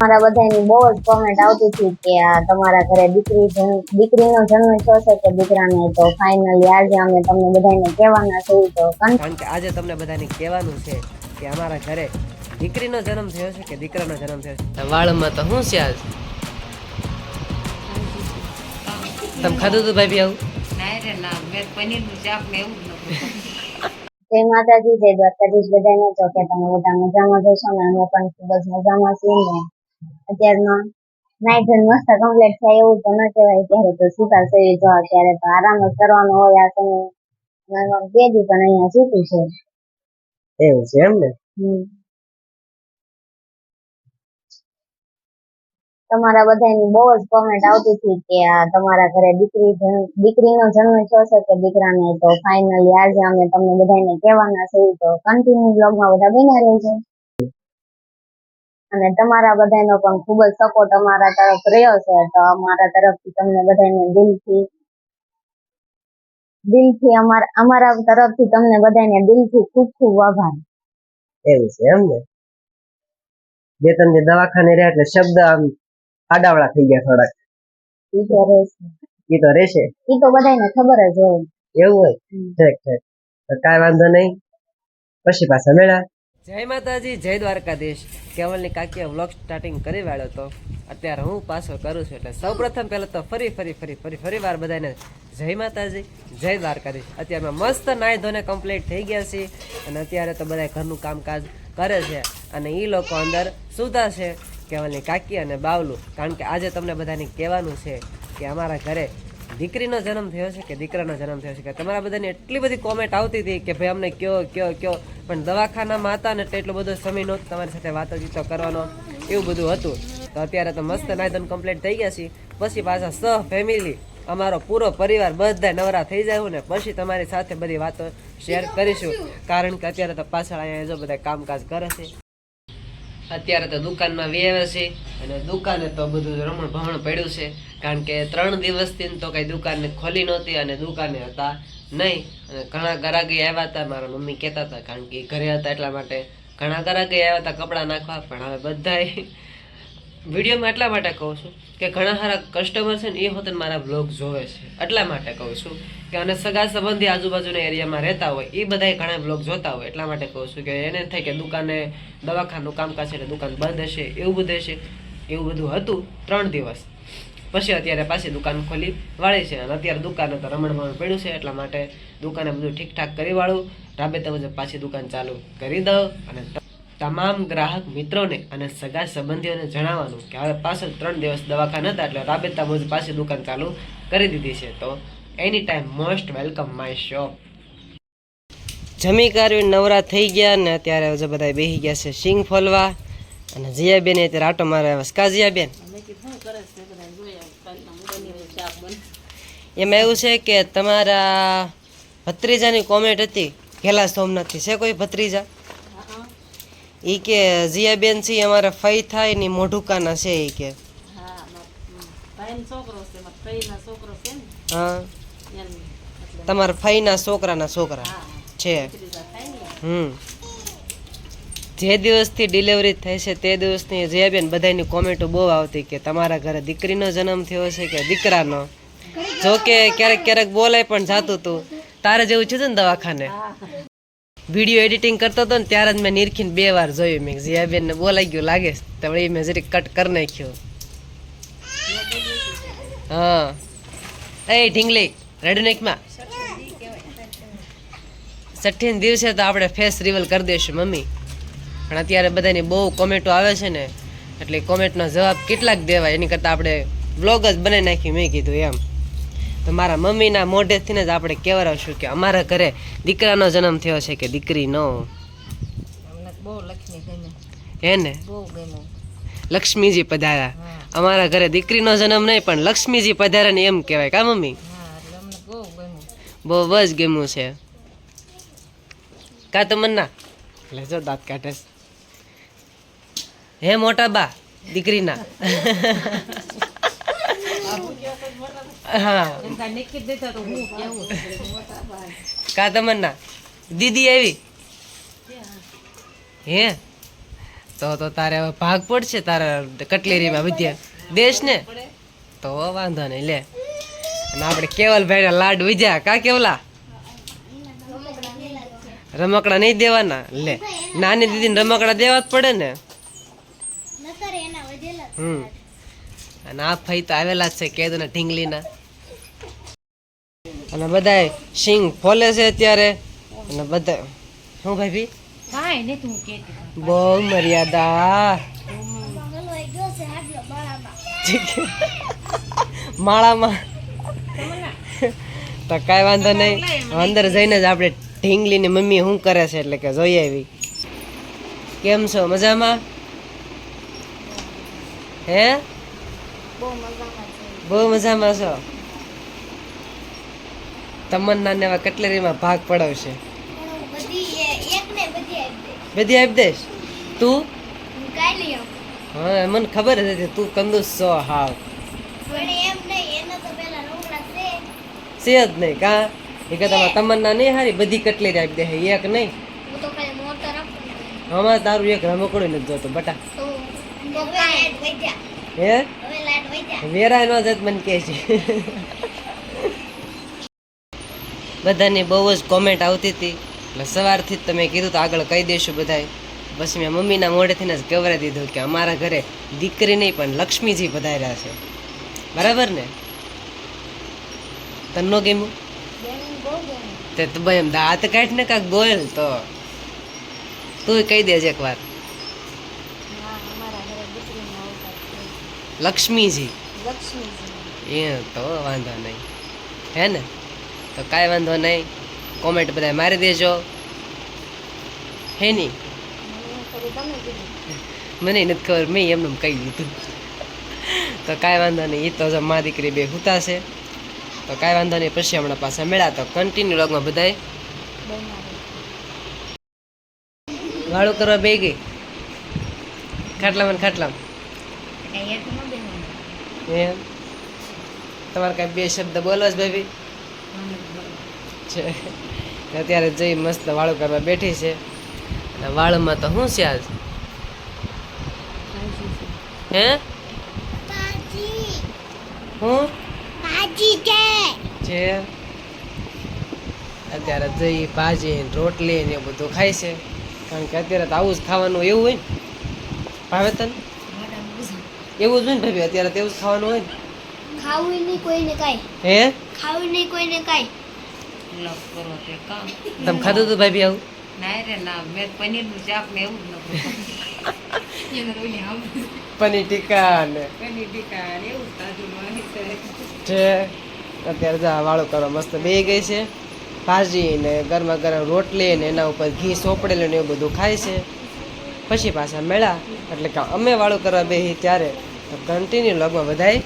મારા બધાની બહુ જ કોમેન્ટ આવતી હતી કે આ તમારા ઘરે દીકરી દીકરીનો જન્મ થયો છે કે દીકરાને તો ફાઇનલી આજે અમે તમને બધાને કહેવાના છે તો કારણ કે આજે તમને બધાને કહેવાનું છે કે અમારા ઘરે દીકરીનો જન્મ થયો છે કે દીકરાનો જન્મ થયો છે? વાળમાં તો શું છે આજ? તમે ખાધું હતું ભાઈ આવું? ના રે ના મેં પનીરનું શાક ને એવું જય માતાજી જય દ્વારકાધીશ બધાને. તો કે તમે બધા મજામાં જશો ને અમે પણ ખૂબ જ મજામાં છીએ ને. અત્યારમાં નાઇટ ધોઈને મસ્ત કમ્પ્લીટ થાય એવું તો ન કહેવાય. ત્યારે તો સુતા સહી જો અત્યારે તો આરામ જ કરવાનો હોય. આ સમય બે દી પણ અહીંયા સૂતું છે. એવું છે એમ ને? તમારા બધાની બહુ જ કોમેન્ટ આવતી હતી કે આ તમારા ઘરે દીકરી દીકરીનો જન્મ થયો છે કે દીકરાને તો ફાઇનલી આજે અમે તમને બધાને કહેવાના છે. તો કન્ટિન્યુ બ્લોગમાં બધા બન્યા રહેજો. અને તમારા બધાનો પણ ખૂબ જ સપોર્ટ અમારા તરફ રહ્યો છે. તો અમારા તરફથી તમને બધાને દિલથી દિલથી અમારા અમારા તરફથી તમને બધાને દિલથી ખૂબ ખૂબ આભાર. એવું છે એમ ને? બે ત્રણ જે દવાખાને રહ્યા એટલે શબ્દ આમ આડાવડા થઈ ગયા થોડાક. ઈ તો રહેશે. એ તો રહેશે? ઈ તો બધાને ખબર જ હોય. એવું હોય? ઠીક ઠીક. તો કાંઈ વાંધો નહીં. પછી પાછા મેળા જય માતાજી, જય દ્વારકાધીશ. કેવલની કાકીએ વ્લોગ સ્ટાર્ટિંગ કરી વાળ્યો હતો અત્યારે હું પાછો કરું છું એટલે સૌ પ્રથમ પહેલાં તો ફરી ફરી ફરી ફરી ફરી વાર બધાને જય માતાજી, જય દ્વારકાધીશ. અત્યારમાં મસ્ત નાહી ધોને કમ્પ્લીટ થઈ ગયા છે અને અત્યારે તો બધા ઘરનું કામકાજ કરે છે અને એ લોકો અંદર સુતા છે કેવલની કાકી અને બાવલું. કારણ કે આજે તમને બધાને કહેવાનું છે કે અમારા ઘરે દીકરીનો જન્મ થયો છે કે દીકરાનો જન્મ થયો છે કે તમારા બધાની એટલી બધી કોમેન્ટ આવતી હતી કે ભાઈ અમને કયો કયો કયો પણ દવાખાનામાં હતા ને એટલે બધો સમય નહોતો તમારી સાથે વાતચીતો કરવાનો, એવું બધું હતું. તો અત્યારે તો મસ્ત નાયદન કમ્પ્લીટ થઈ ગયા છે પછી પાછા સહ ફેમિલી અમારો પૂરો પરિવાર બધા નવરા થઈ જાય ને, પછી તમારી સાથે બધી વાતો શેર કરીશું. કારણ કે અત્યારે તો પાછળ અહીંયા જો બધા કામકાજ કરે છે. અત્યારે તો દુકાનમાં વેવે છે અને દુકાને તો બધું રમણ ભમણ પડ્યું છે. કારણ કે ત્રણ દિવસથી તો કઈ દુકાનને ખોલી નહોતી અને દુકાને હતા નહીં. અને ઘણા ગરાગી આવ્યા હતા, મારા મમ્મી કહેતા હતા, કારણ કે ઘરે હતા એટલા માટે. ઘણા ગરાગી આવ્યા હતા કપડાં નાખવા, પણ હવે બધાએ વિડીયોમાં એટલા માટે કહું છું કે ઘણા સારા કસ્ટમર છે ને એ હોતે મારા બ્લોગ જોવે છે. એટલા માટે કહું છું કે અને સગા સંબંધી આજુબાજુના એરિયામાં રહેતા હોય, એ બધાય ઘણા બ્લોગ જોતા હોય, એટલા માટે કહું છું કે એને થાય કે દુકાને, દવાખાનું કામકાજ છે એટલે દુકાન બંધ હશે, એવું બધું હશે. એવું બધું હતું ત્રણ દિવસ. પછી અત્યારે પાછી દુકાન ખોલી વાળી છે. અને અત્યારે દુકાને તો રમણ ભમણ પડ્યું છે, એટલા માટે દુકાને બધું ઠીકઠાક કરી વાળું. રાબેતા મુજબ પાછી દુકાન ચાલુ કરી દઉં અને તમામ ગ્રાહક મિત્રોને અને સગા સંબંધીઓને જણાવવાનું કે હવે પાછળ ત્રણ દિવસ દવાખાના હતા એટલે રાબેતા મુજબ પાછી દુકાન ચાલુ કરી દીધી છે. તો એની time most welcome my shop જમી કરી નવરા થઈ ગયા ને અત્યારે હજુ બધા બેસી ગયા છે સિંગ ફોલવા. અને જીયાબેન અત્યારે આટો મારે આવે કા જોયા બને. એમાં એવું છે કે તમારા ભત્રીજાની કોમેન્ટ હતી ઘેલા સોમનાથથી. છે કોઈ ભત્રીજા? એ કે જીયાબેન છે અમારા ફઈ થાય ને મોઢુકાના છે એ કે. હા તમારા ફઈના છોકરાના છોકરા છે. હમ. જે દિવસથી ડિલિવરી થઈ છે તે દિવસની જીયાબેન બધાની કોમેન્ટો બહુ આવતી કે તમારા ઘરે દીકરીનો જન્મ થયો છે કે દીકરાનો? જો કે ક્યારેક ક્યારેક બોલાય પણ જાતું હતું તારે જેવું છે ને દવાખાને? વીડિયો એડિટિંગ કરતો હતો ને ત્યારે જ મેં નિરખીને બે વાર જોયું. મેં જીયાબેનને બોલાઈ ગયું લાગે તો એ મેં જરીક કટ કરી નાખ્યું. હા. એ ઢીંગલી રેડનેકમાં છઠ્ઠીને દિવસે. તો આપણે ફેસ રિવલ કરી દઈશું મમ્મી. પણ અત્યારે બધાની બહુ કોમેન્ટો આવે છે ને એટલે કોમેન્ટનો જવાબ કેટલાક દેવાય. એની કરતાં આપણે બ્લોગ જ બનાવી નાખી મેં કીધું એમ. તો મારા મમ્મીના મોઢેથી જ આપણે કહેવડાવશું કે અમારા ઘરે દીકરાનો જન્મ થયો છે કે દીકરીનો. નો બહુ હે ને? લક્ષ્મીજી પધાર્યા. અમારા ઘરે દીકરીનો જન્મ નહીં પણ લક્ષ્મીજી પધાર્યા ને એમ કહેવાય. કા મમ્મી? હા એટલે અમને બહુ ગમ્યું બહુ જ ગમ્યું છે. કા તમન્ના? એટલે જો દાંત કાઢે છે. હે મોટા બા, દીકરીના. હા. કા તમન્ના? દીદી આવી? હે? તો તો તારે હવે ભાગ પડશે તારા કટલેરીમાં, વિદ્યા. દેશ ને તો વાંધો નહીં, લે. અને આપણે કેવલભાઈ લાડ વિજ્યા. કા કેવલા? રમકડા નહીં દેવાના, લે. નાની દીદીને રમકડા દેવા જ પડે ને? હમ. અને આ ફઈ તો આવેલા જ છે કેદ ને ઢીંગલીના. અને બધાય સિંગ ફોલે છે અત્યારે. અને બધા શું ભાઈ તું બહુ મર્યાદા. માળામાં. તો કાંઈ વાંધો નહીં અંદર જઈને જ આપણે ઢીંગલીની મમ્મી શું કરે છે એટલે કે જોઈ આવી. કેમ છો? મજામાં? હે? બહુ મજામાં છો. તમન્ના ને એવા કટલેરીમાં ભાગ પડાવશે. બધી આપી દઈશ? તું? હા મને ખબર જ હતી તું કંદુસ છો હાવ. છે. જ નહીં કા? એ કે તમારે તમન્ના નહીં હારી બધી કટલેરી આપી દે એક નહીં? હમણાં તારું એક રમકડું નથી જોતું બટા. હે? વેરાય નો જત મને કહે છે. બધાની બહુ જ કોમેન્ટ આવતી હતી. એટલે સવારથી જ તમે કીધું તો આગળ કહી દેશું બધાય. બસ મેં મમ્મીના મોઢેથી જ કવરાઈ દીધું કે અમારા ઘરે દીકરી નહીં, પણ લક્ષ્મીજી પધાર્યા છે. બરાબર ને? તને ગેમું તે તો ભાઈ એમ દાંત કાઢ ને કાંક બોલ તો. તું કહી દેજે એકવાર. લક્ષ્મીજી. એ તો વાંધો નહીં. હે ને? તો કાંઈ વાંધો નહીં. કોમેન્ટ બધા મારી દેજો. હે નહીં મને નથી ખબર મેં એમનું કહી દીધું. તો કાંઈ વાંધો નહીં એ તો મા દીકરી બે હુતા છે. તો કાંઈ વાંધો નહીં પછી હમણાં પાછા મળ્યા તો કન્ટિન્યુ લોગમાં બધાય. વાળું કરવા બે ગઈ ખાટલામાં ખાટલામાં. એમ? તમારે કાંઈ બે શબ્દ બોલો જ ભાઈ છે. અત્યારે જઈ મસ્ત વાળું કરવા બેઠી છે. અને વાળમાં તો શું છે આજ? હે? હું? છે. અત્યારે જઈ ભાજી રોટલી ને બધું ખાય છે. કારણ કે અત્યારે તો આવું જ ખાવાનું એવું હોય ને. ભાવે તને એવું જ હોય ને ભાભી અત્યારે તેવું જ ખાવાનું હોય ને. ખાવું નહીં કોઈને કાંઈ. હે? ખાવું નહીં કોઈને કાંઈ. લવ કરો તે કામ. તમે ખાધું હતું ભાભી આવું? ના રે ના મેં પનીરનું શાક ને એવું જ ન પનીર ટીકા ને. પનીર ટીકા ને એવું તાજું છે છે. અત્યારે જા વાળું કરવા મસ્ત બે ગઈ છે. ભાજી ને ગરમા ગરમ રોટલી ને એના ઉપર ઘી સોપડેલું ને એવું બધું ખાય છે. પછી પાછા મેળા. એટલે કે અમે વાળું કરવા બેહી ત્યારે તો કન્ટિન્યુ લગમાં બધાય?